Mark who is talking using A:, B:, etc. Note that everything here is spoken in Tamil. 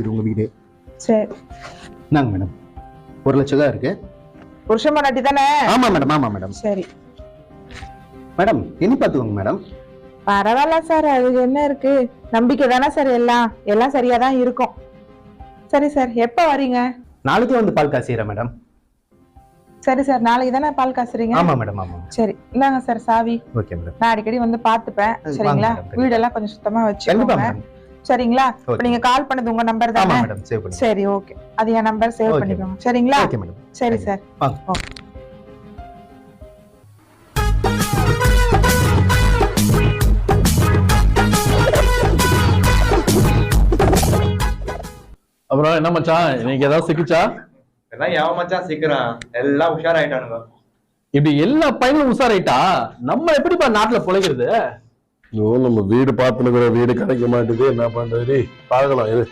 A: இது உங்க வீடு.
B: சரி.
A: இந்தாங்க மேடம். ஒரு லட்சம் தான் இருக்கு.
B: புருஷன் பொண்டாட்டி தானே?
A: ஆமா மேடம் ஆமா மேடம்.
B: சரி.
A: மேடம் எண்ணி பார்த்துக்கோங்க மேடம்.
B: பரவாயில்ல சார் அது என்ன இருக்கு? நம்பிக்கை தானே சார் எல்லாம். எல்லாம் சரியா தான் இருக்கும். சரி சார் எப்போ வரீங்க?
A: நாளைக்கே வந்து பால் காசிடுறேன் மேடம்.
B: சரி சார் நாளைக்கு தானே பால் காசுறீங்க
A: ஆமா மேடம் ஆமா.
B: சரி இந்தாங்க சார் சாவி.
A: Okay madam.
B: நான் அடிக்கடி வந்து பாத்துப்பேன் சரிங்களா. வீடெல்லாம் கொஞ்சம் சுத்தமா
A: கண்டிப்பா
B: வச்சுக்கோங்க.
A: மேடம்.
B: சரிங்களா? இப்ப நீங்க கால் பண்ணது உங்க நம்பர் தானே?
A: மேடம் சேவ் பண்ணி
B: சரி ஓகே அது என் நம்பர் சேவ். பண்ணிக்கோங்க. சரிங்களா?
A: ஓகே மேடம்
B: சரி. சார். ஓகே
C: அப்புறம் என்ன மச்சான்? இன்னைக்கு ஏதாவது சிக்கிச்சா?
D: எல்லாம் எவன் மச்சான் சீக்கிரம் எல்லாம் உஷாராயிட்டானுங்க.
C: இப்படி எல்லா பையனும் உஷாராயிட்டா? நம்ம எப்படிப்பா நாட்டுல பிழைக்கிறது?
E: ஐயோ நம்ம வீடு பார்த்துன்னு வீடு கிடைக்க மாட்டேது என்ன பண்ணுறது பார்க்கலாம் இது